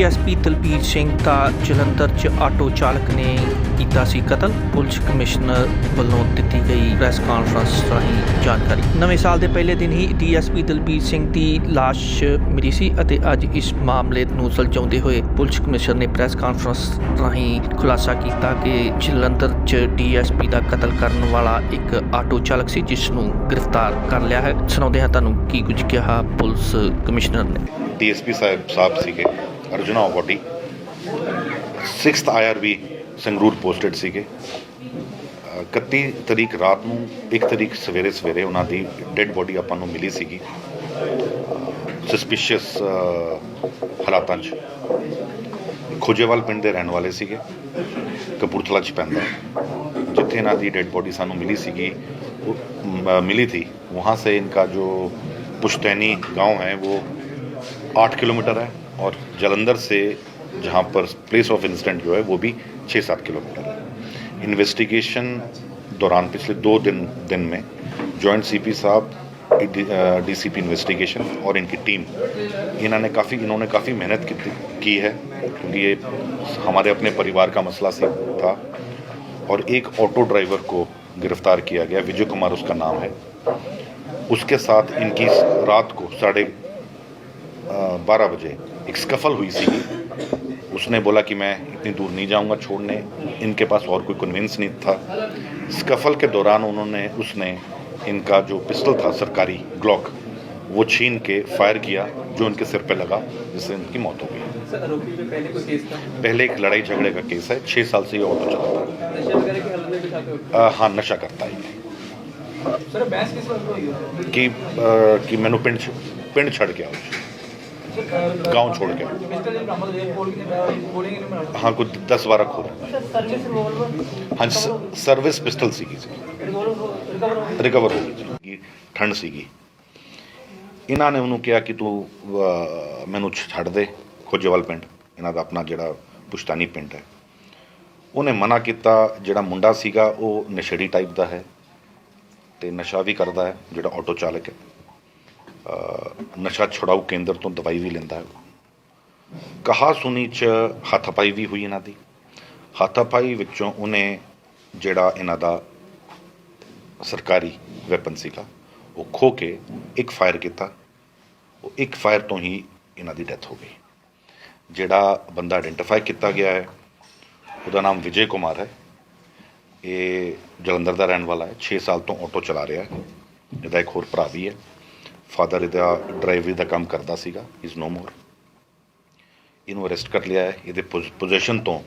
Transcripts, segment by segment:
DSP Dalbir Singh ਦਾ ਜਲੰਧਰ 'ਚ auto ਚਾਲਕ ਨੇ ਕੀਤਾ ਸੀ ਕਤਲ। ਪੁਲਿਸ ਕਮਿਸ਼ਨਰ ਵੱਲੋਂ ਦਿੱਤੀ ਗਈ ਪ੍ਰੈਸ ਕਾਨਫਰੰਸ ਰਾਹੀਂ ਜਾਣਕਾਰੀ। ਨਵੇਂ ਸਾਲ ਦੇ ਪਹਿਲੇ ਦਿਨ ਹੀ ਡੀਐਸਪੀ ਦਲਬੀਰ ਸਿੰਘ ਦੀ ਲਾਸ਼ ਮਿਲੀ ਸੀ ਅਤੇ ਅੱਜ ਇਸ ਮਾਮਲੇ ਨੂੰ ਸੁਲਝਾਉਂਦੇ ਹੋਏ ਪੁਲਿਸ ਕਮਿਸ਼ਨਰ ਨੇ ਪ੍ਰੈਸ ਕਾਨਫਰੰਸ ਰਾਹੀਂ ਖੁਲਾਸਾ ਕੀਤਾ ਕਿ ਜਲੰਧਰ 'ਚ ਡੀਐਸਪੀ ਦਾ ਕਤਲ ਕਰਨ ਵਾਲਾ ਇੱਕ ਆਟੋ ਚਾਲਕ ਸੀ, ਜਿਸ ਨੂੰ ਗ੍ਰਿਫਤਾਰ ਕਰ ਲਿਆ ਹੈ। ਸੁਣਾਉਂਦੇ ਹਾਂ ਤੁਹਾਨੂੰ ਕੀ ਕੁਝ ਕਿਹਾ ਪੁਲਿਸ ਕਮਿਸ਼ਨਰ ਨੇ। ਡੀਐਸਪੀ ਸਾਹਿਬ ਸਾਹਿਬ ਸੀਗੇ। Arjuna body 6th IRB Sangrur posted ਸੀਗੇ ਅ, 31 ਤਰੀਕ ਰਾਤ ਨੂੰ 1 ਤਰੀਕ ਸਵੇਰੇ ਸਵੇਰੇ ਉਹਨਾਂ ਦੀ ਡੈੱਡ ਬੋਡੀ ਆਪਾਂ ਨੂੰ ਮਿਲੀ ਸੀਗੀ ਸਸਪੀਸ਼ੀਅਸ ਹਾਲਾਤਾਂ 'ਚ ਖੋਜੇਵਾਲ ਪਿੰਡ ਦੇ ਰਹਿਣ ਵਾਲੇ ਸੀਗੇ ਕਪੂਰਥਲਾ 'ਚ ਪੈਂਦਾ ਹੈ। ਜਿੱਥੇ ਇਹਨਾਂ ਦੀ डेड बॉडी सानू मिली सीगी वो, म, मिली थी वहाँ से इनका जो पुश्तैनी गांव है वो आठ किलोमीटर है और जलंधर से जहाँ पर प्लेस ऑफ़ इंसिडेंट जो है वो भी छः सात किलोमीटर है। इन्वेस्टिगेशन दौरान पिछले दो दिन दिन में जॉइंट सीपी साहब डीसीपी इन्वेस्टिगेशन और इनकी टीम इन्होंने काफ़ी इन्होंने काफ़ी मेहनत की, की है क्योंकि ये हमारे अपने परिवार का मसला सी था और एक ऑटो ड्राइवर को गिरफ़्तार किया गया विजय कुमार उसका नाम है। उसके साथ इनकी रात को साढ़े बारह बजे एक स्कफल हुई सी उसने बोला कि मैं इतनी दूर नहीं जाऊँगा छोड़ने। इनके पास और कोई कन्विंस नहीं था। स्कफल के दौरान उन्होंने उसने इनका जो पिस्टल था सरकारी ग्लॉक वो छीन के फायर किया जो उनके सिर पे लगा जिससे इनकी मौत हो गई। पहले, एक लड़ाई झगड़े का केस है। छः साल से ये ऑटो चलाता है। हाँ नशा करता है कि कि मैंने पिंड पिंड छड़ गया گاؤں چھوڑ کے۔ ہاں کچھ دس بارہ کھو۔ ہاں سروس ਪਿਸਟਲ ਸੀਗੀ ਜੀ ਰਿਕਵਰ ਹੋ ਗਈ ਜੀ ਠੰਡ ਸੀਗੀ ਇਹਨਾਂ ਨੇ ਉਹਨੂੰ ਕਿਹਾ ਕਿ ਤੂੰ ਅਹ, ਮੈਨੂੰ ਛੱਡ ਦੇ ਖੋਜੇਵਾਲ ਪਿੰਡ ਇਹਨਾਂ ਦਾ ਆਪਣਾ ਜਿਹੜਾ ਪੁਸ਼ਤਾਨੀ ਪਿੰਡ ਹੈ ਉਹਨੇ ਮਨਾ ਕੀਤਾ ਜਿਹੜਾ ਮੁੰਡਾ ਸੀਗਾ ਉਹ ਨਸ਼ੇੜੀ ਟਾਈਪ ਦਾ ਹੈ ਤੇ ਨਸ਼ਾ ਵੀ ਕਰਦਾ ਹੈ ਜਿਹੜਾ ਆਟੋ ਚਾਲਕ ਹੈ ਨਸ਼ਾ ਛੁਡਾਊ ਕੇਂਦਰ ਤੋਂ ਦਵਾਈ ਵੀ ਲੈਂਦਾ ਹੈ ਕਹਾ ਸੁਣੀ ਚ ਹੱਥਪਾਈ ਵੀ ਹੋਈ ਇਹਨਾਂ ਦੀ। ਹੱਥਪਾਈ ਵਿੱਚੋਂ ਉਹਨੇ ਜਿਹੜਾ ਇਹਨਾਂ ਦਾ ਸਰਕਾਰੀ ਵੈਪਨ ਸੀਗਾ, ਉਹ ਖੋ ਕੇ ਇੱਕ ਫਾਇਰ ਕੀਤਾ। ਉਹ ਇੱਕ ਫਾਇਰ ਤੋਂ ਹੀ ਇਹਨਾਂ ਦੀ ਡੈਥ ਹੋ ਗਈ। ਜਿਹੜਾ ਬੰਦਾ ਆਇਡੈਂਟੀਫਾਈ ਕੀਤਾ ਗਿਆ ਹੈ, ਉਹਦਾ ਨਾਮ ਵਿਜੇ ਕੁਮਾਰ ਹੈ। ਇਹ ਜਲੰਧਰ ਦਾ ਰਹਿਣ ਵਾਲਾ ਹੈ 6 ਸਾਲ ਤੋਂ ਆਟੋ ਚਲਾ ਰਿਹਾ ਹੈ। ਇਹਦਾ ਇੱਕ ਹੋਰ ਭਰਾ ਵੀ ਹੈ। ਫਾਦਰ ਇਹਦਾ ਡਰਾਈਵਰੀ ਦਾ ਕੰਮ ਕਰਦਾ ਸੀਗਾ ਇਜ਼ ਨੋ ਮੋਰ ਇਹਨੂੰ ਅਰੈਸਟ ਕਰ ਲਿਆ ਹੈ ਇਹਦੇ ਪੋਜੀਸ਼ਨ ਤੋਂ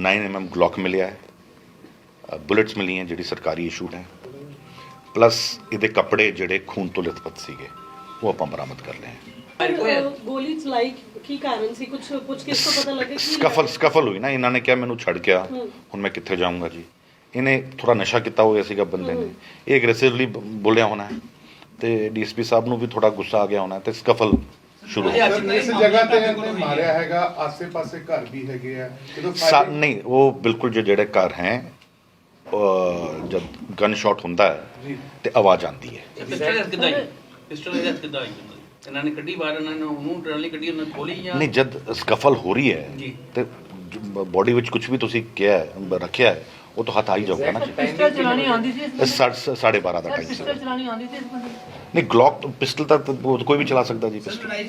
9 mm ਗਲੌਕ ਮਿਲਿਆ ਹੈ ਬੁਲੇਟਸ ਮਿਲੀਆਂ ਜਿਹੜੀ ਸਰਕਾਰੀ ਇਸ਼ੂਡ ਹੈ ਪਲੱਸ ਇਹਦੇ ਕੱਪੜੇ ਜਿਹੜੇ ਖੂਨ ਤੋਂ ਲਿਤਪਤ ਸੀਗੇ ਉਹ ਆਪਾਂ ਬਰਾਮਦ ਕਰ ਲਏ ਹੈ। ਗੋਲੀ ਚਲਾਈ ਕੀ ਕਾਰਨ ਸੀ? ਕੁਝ ਕੁਝ ਕਿਸ ਤੋਂ ਪਤਾ ਲੱਗਾ ਕਿ ਸਕਫਲ ਸਕਫਲ ਹੋਈ ਨਾ ਇਹਨਾਂ ਨੇ ਕਿਹਾ ਮੈਨੂੰ ਛੱਡ ਗਿਆ ਹੁਣ ਮੈਂ ਕਿੱਥੇ ਜਾਊਂਗਾ ਜੀ? ਇਹਨੇ ਥੋੜਾ ਨਸ਼ਾ ਕੀਤਾ ਹੋਇਆ ਸੀਗਾ ਬੰਦੇ ਨੇ। ਇਹ ਐਗਰੈਸਿਵਲੀ ਬੋਲਿਆ ਹੋਣਾ ਹੈ। ਤੇ ਡੀਐਸਪੀ ਸਾਹਿਬ ਨੂੰ ਵੀ ਥੋੜਾ ਗੁੱਸਾ ਆ ਗਿਆ ਹੋਣਾ ਤੇ ਸਕਫਲ ਸ਼ੁਰੂ ਹੋ ਗਿਆ। ਇਸ ਜਗ੍ਹਾ ਤੇ ਇਹਨੇ ਮਾਰਿਆ ਹੈਗਾ ਆਸੇ-ਪਾਸੇ ਘਰ ਵੀ ਹੈਗੇ ਆ। ਜਦੋਂ ਸਾ- ਨਹੀਂ ਉਹ ਬਿਲਕੁਲ ਜੋ ਜਿਹੜੇ ਘਰ ਹੈ ਅਹ, ਜਦ ਗਨ ਸ਼ਾਟ ਹੁੰਦਾ ਹੈ ਤੇ ਆਵਾਜ਼ ਆਉਂਦੀ ਹੈ। ਪਿਸਟਲ ਹੱਥ ਕਿੱਦਾਂ ਆਈ? ਪਿਸਟਲ ਹੱਥ ਕਿੱਦਾਂ ਆਈ ਇਹਨਾਂ ਨੇ ਕੱਢੀ ਬਾਹਰ ਇਹਨਾਂ ਨੇ ਉਹਨੂੰ ਟਰਾਲੀ ਕੱਢੀ ਉਹਨਾਂ ਨੇ ਖੋਲੀ ਜਾਂ ਨਹੀਂ ਜਦ ਸਕਫਲ ਹੋ ਰਹੀ ਹੈ ਜੀ। ਤੇ ਬੋਡੀ ਵਿੱਚ ਕੁਝ ਵੀ ਤੁਸੀਂ ਕਿਹਾ ਹੈ, ਰੱਖਿਆ ਹੈ ਉਹ ਤਾਂ ਹੱਥ ਆ ਹੀ ਜਾਊਗਾ ਨਾ ਜੀ ਪਿਸਟਲ ਚਲਾਣੀ ਆਉਂਦੀ ਸੀ ਇਸ ਇਹ ਬੰਦੇ ਸਾਢੇ- ਸਾਢੇ 12 ਦਾ ਨੂੰ? ਟਾਈਮ ਸੀ ਪਿਸਟਲ ਚਲਾਣੀ ਆਉਂਦੀ ਸੀ ਇਸ ਬੰਦੇ ਨੂੰ? ਨਹੀਂ ਗਲੌਕ ਪਿਸਟਲ ਤਾਂ ਕੋਈ ਵੀ ਚਲਾ ਸਕਦਾ ਜੀ ਪਿਸਟਲ